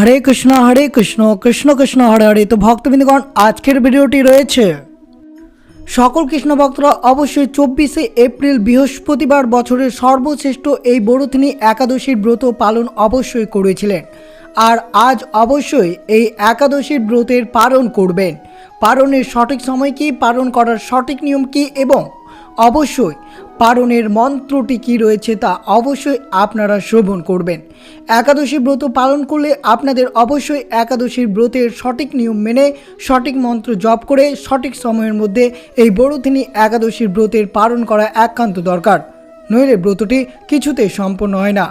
হরে কৃষ্ণ হরে কৃষ্ণ কৃষ্ণ কৃষ্ণ, হরে হরে। তো ভক্তবৃন্দগণ, আজকের ভিডিওটি রয়েছে। সকল কৃষ্ণ ভক্তরা অবশ্যই চব্বিশে এপ্রিল বৃহস্পতিবার বছরের সর্বশ্রেষ্ঠ এই বড়থিনী একাদশীর ব্রত পালন অবশ্যই করেছিলেন। আর আজ অবশ্যই এই একাদশীর ব্রতের পালন করবেন। পালনের সঠিক সময় কি, পালন করার সঠিক নিয়ম কি, এবং অবশ্যই পারণের মন্ত্রটি কি রয়েছে তা অবশ্যই আপনারা শ্রবণ করবেন। একাদশী ব্রত পালন করলে আপনাদের অবশ্যই একাদশীর ব্রতের সঠিক নিয়ম মেনে, সঠিক মন্ত্র জপ করে, সঠিক সময়ের মধ্যে এই বড়দিনী একাদশীর ব্রতের পালন করা একান্ত দরকার। নইলে ব্রতটি কিছুতেই সম্পন্ন হয় না।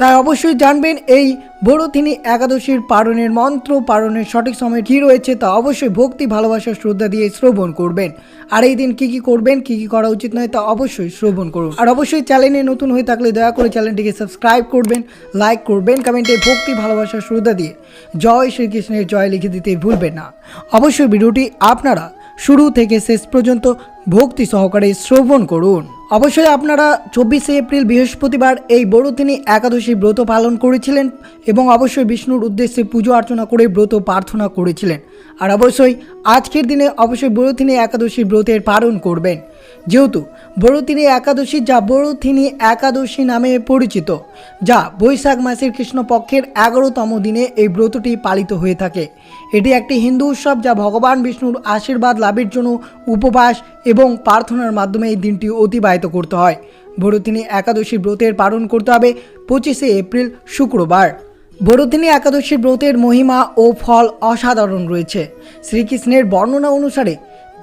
তাই অবশ্যই জানবেন, এই বড়থিনী একাদশীর পালনের মন্ত্র পালনের সঠিক সময় কী রয়েছে তা অবশ্যই ভক্তি, ভালোবাসা, শ্রদ্ধা দিয়ে শ্রবণ করবেন। আর এই দিন কী কী করবেন, কী কী করা উচিত নয় তা অবশ্যই শ্রবণ করুন। আর অবশ্যই চ্যানেলে নতুন হয়ে থাকলে দয়া করে চ্যানেলটিকে সাবস্ক্রাইব করবেন, লাইক করবেন, কমেন্টে ভক্তি, ভালোবাসা, শ্রদ্ধা দিয়ে জয় শ্রীকৃষ্ণের জয় লিখে দিতে ভুলবেন না। অবশ্যই ভিডিওটি আপনারা শুরু থেকে শেষ পর্যন্ত ভক্তি সহকারে শ্রবণ করুন। অবশ্যই আপনারা চব্বিশে এপ্রিল বৃহস্পতিবার এই বড়দিনী একাদশী ব্রত পালন করেছিলেন এবং অবশ্যই বিষ্ণুর উদ্দেশ্যে পুজো অর্চনা করে ব্রত প্রার্থনা করেছিলেন। আর অবশ্যই আজকের দিনে অবশ্যই বড়দিনী একাদশী ব্রতের পালন করবেন। যেহেতু বড়দিনী একাদশী যা বড়থিনী একাদশী নামে পরিচিত, যা বৈশাখ মাসের কৃষ্ণপক্ষের এগারোতম দিনে এই ব্রতটি পালিত হয়ে থাকে। এটি একটি হিন্দু উৎসব যা ভগবান বিষ্ণুর আশীর্বাদ লাভের জন্য উপবাস এবং প্রার্থনার মাধ্যমে এই দিনটি অতিবাহিত করতে হয়। বড়দিনী একাদশী ব্রতের পালন করতে হবে পঁচিশে এপ্রিল শুক্রবার। বড়দিনী একাদশী ব্রতের মহিমা ও ফল অসাধারণ রয়েছে। শ্রীকৃষ্ণের বর্ণনা অনুসারে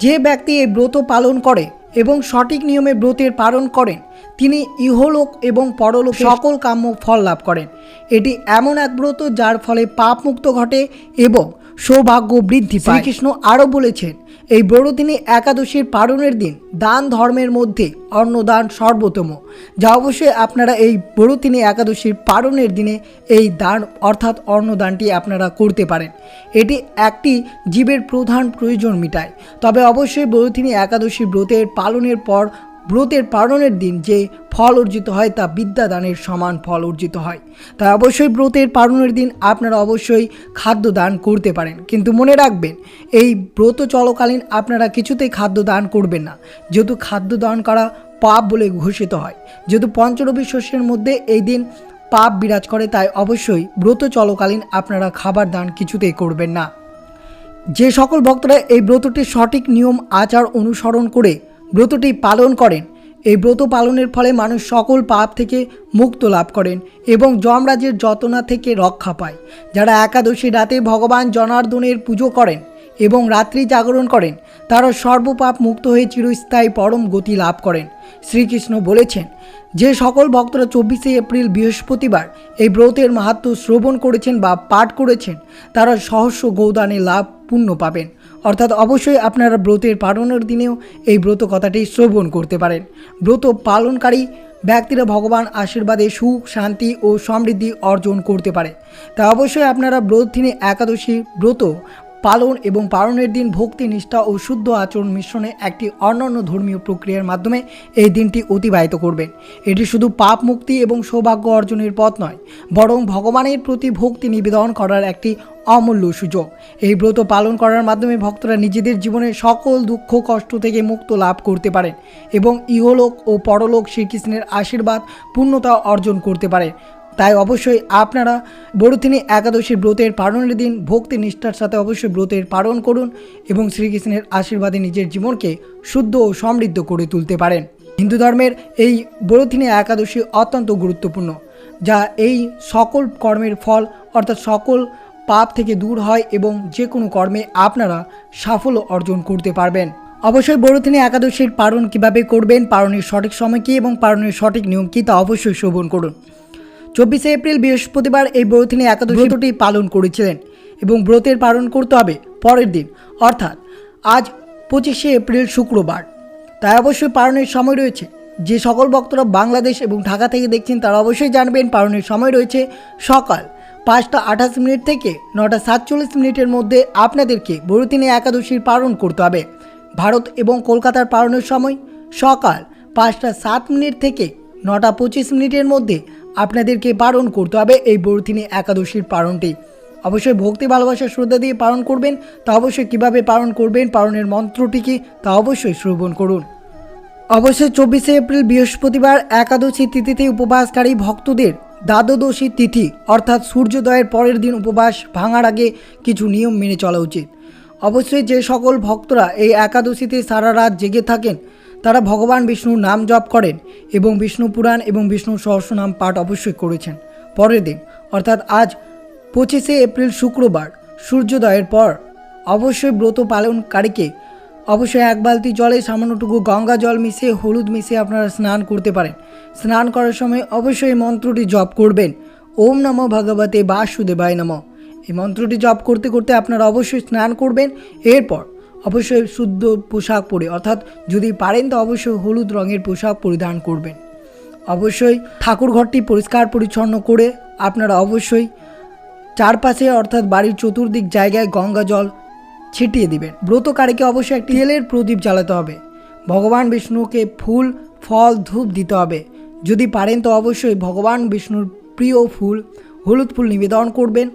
যে ব্যক্তি এই ব্রত পালন করে এবং সঠিক নিয়মে ব্রতের পালন করেন তিনি ইহলোক এবং পরলোক সকল কাম্য ফল লাভ করেন। এটি এমন এক ব্রত যার ফলে পাপ মুক্ত ঘটে এবং সৌভাগ্য বৃদ্ধি পায়। শ্রীকৃষ্ণ আরও বলেছেন, এই বড়দিনে একাদশীর পালনের দিন, দান ধর্মের মধ্যে অন্নদান সর্বোত্তম। যা অবশ্যই আপনারা এই বড়দিনে একাদশীর পালনের দিনে এই দান অর্থাৎ অন্নদানটি আপনারা করতে পারেন। এটি একটি জীবের প্রধান প্রয়োজন মিটায়। তবে অবশ্যই বড়দিনী একাদশী ব্রতের পালনের পর, ব্রতের পালনের দিন যে ফল অর্জিত হয়, তা বিদ্যাদানের সমান ফল অর্জিত হয়। তাই অবশ্যই ব্রতের পালনের দিন আপনারা অবশ্যই খাদ্য দান করতে পারেন। কিন্তু মনে রাখবেন, এই ব্রত চলকালীন আপনারা কিছুতেই খাদ্য দান করবেন না। যেহেতু খাদ্য দান করা পাপ বলে ঘোষিত হয়। যেহেতু পঞ্চরবি শস্যের মধ্যে এই দিন পাপ বিরাজ করে, তাই অবশ্যই ব্রত চলকালীন আপনারা খাবার দান কিছুতেই করবেন না। যে সকল ভক্তরা এই ব্রতটির সঠিক নিয়ম, আচার অনুসরণ করে ব্রতটি পালন করেন এই ব্রত পালনের ফলে মানুষ সকল পাপ থেকে মুক্ত লাভ করেন এবং যমরাজের যতনা থেকে রক্ষা পায়। যারা একাদশী রাতে ভগবান জনার্দনের পুজো করেন এবং রাত্রি জাগরণ করেন, তারা সর্বপাপ মুক্ত হয়ে চিরস্থায়ী পরম গতি লাভ করেন। শ্রীকৃষ্ণ বলেছেন, যে সকল ভক্তরা চব্বিশে এপ্রিল বৃহস্পতিবার এই ব্রতের মাহাত্ম শ্রবণ করেছেন বা পাঠ করেছেন, তারা সহস্র গৌদানে লাভ পুণ্য পাবেন। অর্থাৎ অবশ্যই আপনারা ব্রতের পালনের দিনেও এই ব্রত কথাটি শ্রবণ করতে পারেন। ব্রত পালনকারী ব্যক্তিরা ভগবান আশীর্বাদে সুখ, শান্তি ও সমৃদ্ধি অর্জন করতে পারে। তা অবশ্যই আপনারা ব্রত দিনে একাদশী ব্রত পালন এবং পালনের দিন ভক্তি, নিষ্ঠা ও শুদ্ধ আচরণ মিশ্রণে একটি অন্যান্য ধর্মীয় প্রক্রিয়ার মাধ্যমে এই দিনটি অতিবাহিত করবেন। এটি শুধু পাপ মুক্তি এবং সৌভাগ্য অর্জনের পথ নয়, বরং ভগবানের প্রতি ভক্তি নিবেদন করার একটি অমূল্য সুযোগ। এই ব্রত পালন করার মাধ্যমে ভক্তরা নিজেদের জীবনের সকল দুঃখ, কষ্ট থেকে মুক্ত লাভ করতে পারেন এবং ইহলোক ও পরলোক শ্রীকৃষ্ণের আশীর্বাদ, পূর্ণতা অর্জন করতে পারে তাই অবশ্যই আপনারা বড়দিনী একাদশীর ব্রতের পালনের দিন ভক্তি নিষ্ঠার সাথে অবশ্যই ব্রতের পালন করুন এবং শ্রীকৃষ্ণের আশীর্বাদে নিজের জীবনকে শুদ্ধ ও সমৃদ্ধ করে তুলতে পারেন। হিন্দু ধর্মের এই বড়দিনী একাদশী অত্যন্ত গুরুত্বপূর্ণ, যা এই সকল কর্মের ফল অর্থাৎ সকল পাপ থেকে দূর হয় এবং যে কোনো কর্মে আপনারা সাফল্য অর্জন করতে পারবেন। অবশ্যই বড়দিনী একাদশীর পালন কীভাবে করবেন, পালনের সঠিক সময় কী এবং পালনের সঠিক নিয়ম কী তা অবশ্যই শ্রবণ করুন। চব্বিশে এপ্রিল বৃহস্পতিবার এই ব্রতনী একাদশী ব্রতটি পালন করেছিলেন এবং ব্রতের পালন করতে হবে পরের দিন। অর্থাৎ আজ পঁচিশে এপ্রিল শুক্রবার। তাই অবশ্যই পালনের সময় রয়েছে। যে সকল ভক্তরা বাংলাদেশ এবং ঢাকা থেকে দেখছেন তারা অবশ্যই জানবেন পালনের সময় রয়েছে সকাল পাঁচটা আঠাশ মিনিট থেকে নটা সাতচল্লিশ মিনিটের মধ্যে আপনাদেরকে বড়দিনে একাদশীর পালন করতে হবে। ভারত এবং কলকাতার পালনের সময় সকাল পাঁচটা সাত মিনিট থেকে নটা পঁচিশ মিনিটের মধ্যে আপনাদেরকে পালন করতে হবে এই বরুথিনী একাদশীর পালনটি। অবশ্যই ভক্তি, ভালোবাসা, শ্রদ্ধা দিয়ে পালন করবেন, তা অবশ্যই কীভাবে পালন করবেন, পালনের মন্ত্রটি কি, তা অবশ্যই শ্রবণ করুন। অবশ্যই চব্বিশে এপ্রিল, বৃহস্পতিবার একাদশী তিথিতে উপবাসকারী ভক্তদের দ্বাদশী তিথি, অর্থাৎ সূর্যোদয়ের পরের দিন উপবাস ভাঙার আগে কিছু নিয়ম মেনে চলা উচিত। অবশ্যই যে সকল ভক্তরা এই একাদশীতে সারা রাত জেগে থাকেন তারা ভগবান বিষ্ণুর নাম জপ করেন এবং বিষ্ণু পুরাণ এবং বিষ্ণু সহস্রনাম পাঠ অবশ্যই করেছেন। পরের দিন, অর্থাৎ আজ পঁচিশে এপ্রিল শুক্রবার, সূর্যোদয়ের পর অবশ্যই ব্রত পালনকারীকে অবশ্যই এক বালতি জলে সামান্যটুকু গঙ্গা জল মিশিয়ে, হলুদ মিশিয়ে আপনারা স্নান করতে পারেন। স্নান করার সময় অবশ্যই মন্ত্রটি জপ করবেন। ওম নমঃ ভগবতে বাসুদেবায় নমঃ। এই মন্ত্রটি জপ করতে করতে আপনারা অবশ্যই স্নান করবেন। এরপর অবশ্যই শুদ্ধ পোশাক পরে, অর্থাৎ যদি পারেন তো অবশ্যই হলুদ রঙের পোশাক পরিধান করবেন। অবশ্যই ঠাকুর ঘরটি পরিষ্কার পরিচ্ছন্ন করে আপনারা অবশ্যই চারপাশে, অর্থাৎ বাড়ির চতুর্দিক জায়গায় গঙ্গা জল ছিটিয়ে দিবেন। ব্রতকারীকে অবশ্যই একটি তেলের প্রদীপ জ্বালাতে হবে। ভগবান বিষ্ণুকে ফুল, ফল, ধূপ দিতে হবে। যদি পারেন তো অবশ্যই ভগবান বিষ্ণুর প্রিয় ফুল, হলুদ ফুল নিবেদন করবেন।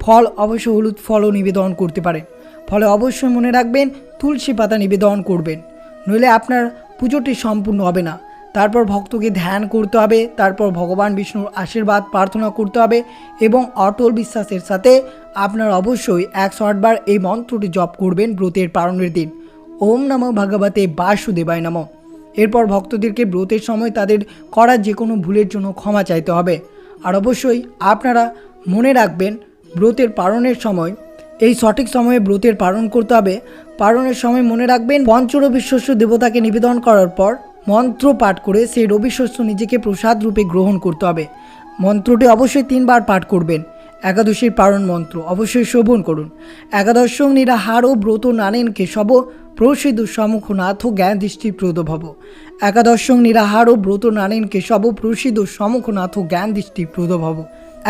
ফল, অবশ্যই হলুদ ফলও নিবেদন করতে পারেন। ফলে অবশ্যই মনে রাখবেন, তুলসী পাতা নিবেদন করবেন। নইলে আপনার পুজোটি সম্পূর্ণ হবে না। তারপর ভক্তকে ধ্যান করতে হবে, তারপর ভগবান বিষ্ণুর আশীর্বাদ প্রার্থনা করতে হবে এবং অটল বিশ্বাসের সাথে আপনার অবশ্যই একশো আটবার এই মন্ত্রটি জপ করবেন ব্রতের পালনের দিন। ওম নমঃ ভগবতে বাসুদেবায় নমঃ। এরপর ভক্তদেরকে ব্রতের সময় তাদের করা যে কোনো ভুলের জন্য ক্ষমা চাইতে হবে। আর অবশ্যই আপনারা মনে রাখবেন, ব্রতের পালনের সময় এই সঠিক সময়ে ব্রতের পালন করতে হবে। পালনের সময় মনে রাখবেন, পঞ্চরবি শস্য দেবতাকে নিবেদন করার পর মন্ত্র পাঠ করে সেই রবি শস্য নিজেকে প্রসাদ রূপে গ্রহণ করতে হবে। মন্ত্রটি অবশ্যই তিনবার পাঠ করবেন। একাদশীর পারণ মন্ত্র অবশ্যই শোভন করুন। একাদশং নিরাহারও ব্রত নানেন কেশব, প্রসিদ্ধ সমুখ নাথ জ্ঞান দৃষ্টি প্রদ ভব একাদশং নিরাহারও ব্রত নানেন কেশব, প্রসিদ্ধ সমুখ নাথ জ্ঞান দৃষ্টি প্রদ ভব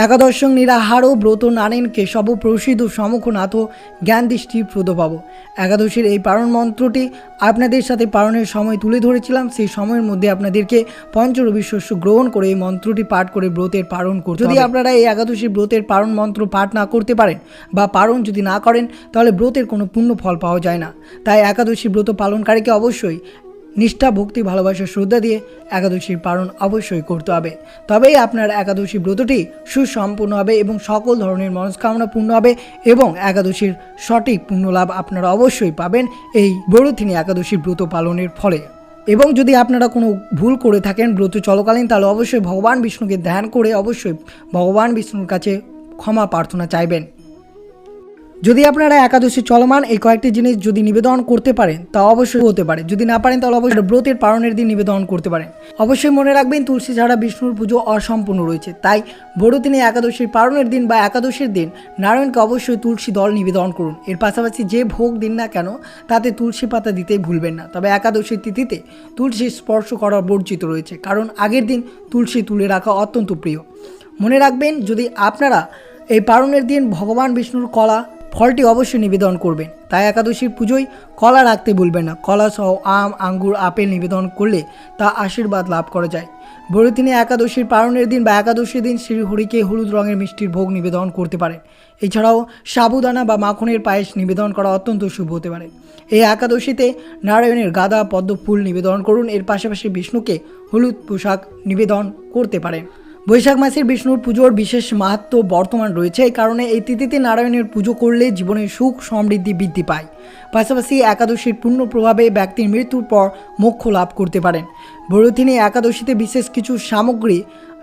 একাদশং নিরাহারও ব্রত নানেন কেশব প্রসিদ্ধ সমুখনাথ জ্ঞান দৃষ্টি প্রদভাব একাদশীর এই পারণ মন্ত্রটি আপনাদের সাথে পারণের সময় তুলে ধরেছিলাম। সেই সময়ের মধ্যে আপনাদেরকে পঞ্চরবি শস্য গ্রহণ করে এই মন্ত্রটি পাঠ করে ব্রতের পালন করতে যদি আপনারা এই একাদশীর ব্রতের পারণ মন্ত্র পাঠ না করতে পারেন বা পারণ যদি না করেন তাহলে ব্রতের কোনো পূর্ণ ফল পাওয়া যায় না। তাই একাদশী ব্রত পালনকারীকে অবশ্যই নিষ্ঠা, ভক্তি, ভালোবাসা, শ্রদ্ধা দিয়ে একাদশীর পালন অবশ্যই করতে হবে। তবেই আপনার একাদশী ব্রতটি সুসম্পূর্ণ হবে এবং সকল ধরনের মনস্কামনা পূর্ণ হবে এবং একাদশীর সঠিক পুণ্যলাভ আপনারা অবশ্যই পাবেন এই বড়থিনী একাদশীর ব্রত পালনের ফলে। এবং যদি আপনারা কোনো ভুল করে থাকেন ব্রত চলকালীন, তাহলে অবশ্যই ভগবান বিষ্ণুকে ধ্যান করে অবশ্যই ভগবান বিষ্ণুর কাছে ক্ষমা প্রার্থনা চাইবেন। যদি আপনারা একাদশী চলমান, এই কয়েকটি জিনিস যদি নিবেদন করতে পারেন, তা অবশ্যই হতে পারে। যদি না পারেন, তাহলে অবশ্যই ব্রতের পালনের দিন নিবেদন করতে পারেন। অবশ্যই মনে রাখবেন, তুলসী ছাড়া বিষ্ণুর পুজো অসম্পূর্ণ রয়েছে। তাই বড়দিনে একাদশীর পালনের দিন বা একাদশীর দিন নারায়ণকে অবশ্যই তুলসী দল নিবেদন করুন। এর পাশাপাশি যে ভোগ দিন না কেন, তাতে তুলসী পাতা দিতেই ভুলবেন না। তবে একাদশীর তিথিতে তুলসী স্পর্শ করা বর্জিত রয়েছে, কারণ আগের দিন তুলসী তুলে রাখা অত্যন্ত প্রিয়। মনে রাখবেন, যদি আপনারা এই পালনের দিন ভগবান বিষ্ণুর কলা ফলটি অবশ্যই নিবেদন করবেন। তাই একাদশীর পুজোয় কলা রাখতে ভুলবেন না। কলা সহ আম, আঙ্গুর, আপেল নিবেদন করলে তা আশীর্বাদ লাভ করা যায়। বড়দিনে একাদশীর পালনের দিন বা একাদশীর দিন শ্রীহরিকে হলুদ রঙের মিষ্টির ভোগ নিবেদন করতে পারেন। এছাড়াও সাবুদানা বা মাখনের পায়েস নিবেদন করা অত্যন্ত শুভ হতে পারে। এই একাদশীতে নারায়ণের গাদা, পদ্ম ফুল নিবেদন করুন। এর পাশাপাশি বিষ্ণুকে হলুদ পোশাক নিবেদন করতে পারেন। বৈশাখ মাসের বিষ্ণুর পুজোর বিশেষ মাহাত্ম বর্তমান রয়েছে। এই কারণে এই তিথিতে নারায়ণের পুজো করলে জীবনের সুখ সমৃদ্ধি বৃদ্ধি পায়। পাশাপাশি একাদশীর পূর্ণ প্রভাবে ব্যক্তির মৃত্যুর পর মোক্ষ লাভ করতে পারেন। বড়দিনে একাদশীতে বিশেষ কিছু সামগ্রী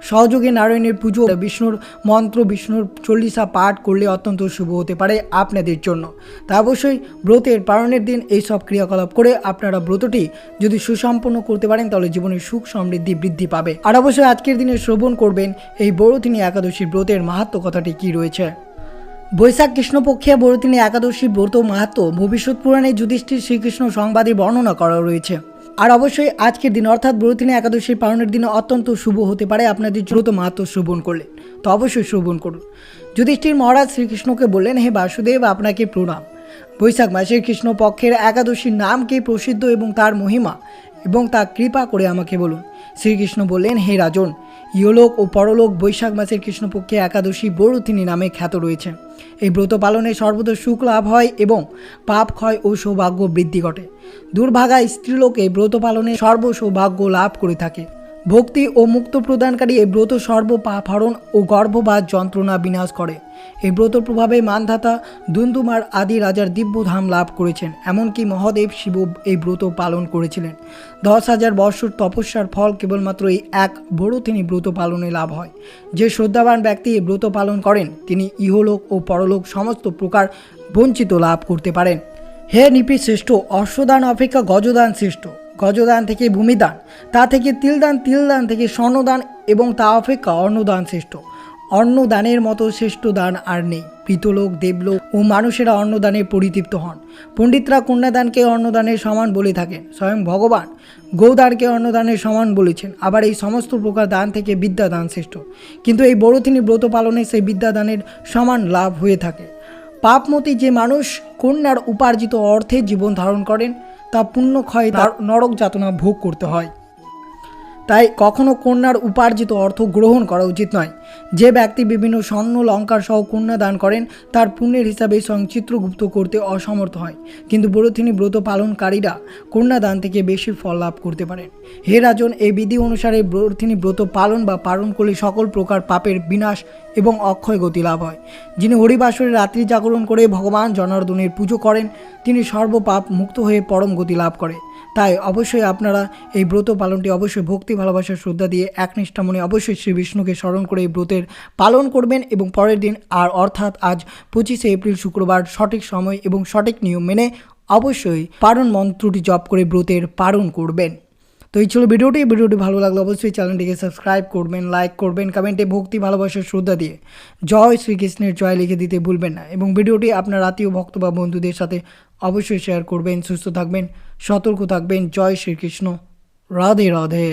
সহযোগে নারায়ণের পুজো বিষ্ণুর মন্ত্র, বিষ্ণুর চল্লিশা পাঠ করলে অত্যন্ত শুভ হতে পারে আপনাদের জন্য। তা অবশ্যই ব্রতের পালনের দিন এই সব ক্রিয়াকলাপ করে আপনারা ব্রতটি যদি সুসম্পন্ন করতে পারেন, তাহলে জীবনের সুখ সমৃদ্ধি বৃদ্ধি পাবে। আর অবশ্যই আজকের দিনে শ্রবণ করবেন এই বড়দিনী একাদশী ব্রতের মাহাত্ম কথাটি কি রয়েছে? বৈশাখ কৃষ্ণপক্ষে বড়দিনী একাদশী ব্রত মাহাত্ম ভবিষ্যৎ পুরাণে যুধিষ্ঠির শ্রীকৃষ্ণ সংবাদে বর্ণনা করা রয়েছে। আর অবশ্যই আজকের দিন, অর্থাৎ ব্রতদিনী একাদশীর পালনের দিন অত্যন্ত শুভ হতে পারে আপনাদের দ্রুত মাহাত্ম শ্রবণ করলে তো অবশ্যই শ্রবণ করুন। যুধিষ্ঠির মহারাজ শ্রীকৃষ্ণকে বললেন, হে বাসুদেব, আপনাকে প্রণাম। বৈশাখ মাসের কৃষ্ণ পক্ষের একাদশীর নাম কি প্রসিদ্ধ এবং তার মহিমা এবং তা কৃপা করে আমাকে বলুন। শ্রীকৃষ্ণ বললেন, হে রাজন, ইহলোক ও পরলোক বৈশাখ মাসের কৃষ্ণপক্ষে একাদশী বড়ুথিনী নামে খ্যাত রয়েছে এই ব্রত পালনে সর্বদা সুখ লাভ হয় এবং পাপ ক্ষয় ও সৌভাগ্য বৃদ্ধি ঘটে। দুর্ভাগা স্ত্রীলোক ব্রত পালনে সর্ব সৌভাগ্য লাভ করে থাকে। ভক্তি ও মুক্ত প্রদানকারী এই ব্রত সর্ব পাপ হরণ ও গর্ভবাদ যন্ত্রণা বিনাশ করে। এই ব্রত প্রভাবে মানধাতা দুন্দুমার আদি রাজার দিব্যধাম লাভ করেছেন, এমনকি মহাদেব শিব এই ব্রত পালন করেছিলেন। দশ হাজার বৎসর তপস্যার ফল কেবলমাত্র এই এক বড় তিনি ব্রত পালনে লাভ হয়। যে শ্রদ্ধাবান ব্যক্তি এই ব্রত পালন করেন, তিনি ইহলোক ও পরলোক সমস্ত প্রকার বঞ্চিত লাভ করতে পারেন। হে নিপি শ্রেষ্ঠ অশ্বদান অপেক্ষা গজদান শ্রেষ্ঠ গজদান থেকে ভূমিদান, তা থেকে তিলদান তিলদান থেকে স্বর্ণদান এবং তা অপেক্ষা অন্নদান শ্রেষ্ঠ অন্নদানের মতো শ্রেষ্ঠ দান আর নেই। পিতলোক, দেবলোক ও মানুষেরা অন্নদানে পরিতৃপ্ত হন। পণ্ডিতরা কন্যাদানকে অন্নদানের সমান বলে থাকেন। স্বয়ং ভগবান গৌদানকে অন্নদানের সমান বলেছেন। আবার এই সমস্ত প্রকার দান থেকে বিদ্যাদান শ্রেষ্ঠ কিন্তু এই বড়থিনী ব্রত পালনে সেই বিদ্যাদানের সমান লাভ হয়ে থাকে। পাপমতি যে মানুষ কন্যার উপার্জিত অর্থে জীবন ধারণ করেন, তা পুণ্যক্ষয়ে তার নরক যাতনা ভোগ করতে হয়। তাই কখনো কন্যার উপার্জিত অর্থ গ্রহণ করা উচিত নয়। যে ব্যক্তি বিভিন্ন স্বর্ণ, লঙ্কার সহ কন্যা দান করেন, তার পুণ্যের হিসাবে স্বয়ং চিত্রগুপ্ত করতে অসমর্থ হয়। কিন্তু বড়থিনী ব্রত পালনকারীরা কন্যা দান থেকে বেশি ফল লাভ করতে পারেন। হে রাজন, এই বিধি অনুসারে বড়থিনী ব্রত পালন বা পালন করলে সকল প্রকার পাপের বিনাশ এবং অক্ষয় গতি লাভ হয়। যিনি হরিবাসরে রাত্রি জাগরণ করে ভগবান জনার্দনের পুজো করেন, তিনি সর্বপাপ মুক্ত হয়ে পরম গতি লাভ করে। তাই অবশ্যই আপনারা এই ব্রত পালনটি অবশ্যই ভক্তি, ভালোবাসা, শ্রদ্ধা দিয়ে একনিষ্ঠা মনে অবশ্যই শ্রী বিষ্ণুকে স্মরণ করে এই ব্রতের পালন করবেন এবং পরের দিন আর অর্থাৎ আজ পঁচিশে এপ্রিল শুক্রবার সঠিক সময় এবং সঠিক নিয়ম মেনে অবশ্যই পারণ মন্ত্রটি জপ করে ব্রতের পালন করবেন। তো এই ছিল ভিডিওটি। ভিডিওটি ভালো লাগলে অবশ্যই চ্যানেলটিকে সাবস্ক্রাইব করবেন, লাইক করবেন, কমেন্টে ভক্তি, ভালোবাসা, শ্রদ্ধা দিয়ে জয় শ্রীকৃষ্ণের জয় লিখে দিতে ভুলবেন না। এবং ভিডিওটি আপনার আত্মীয়, ভক্ত বা বন্ধুদের সাথে অবশ্যই শেয়ার করবেন, সুস্থ থাকবেন। সতর্ক থাকবেন। জয় শ্রীকৃষ্ণ। রাধে রাধে।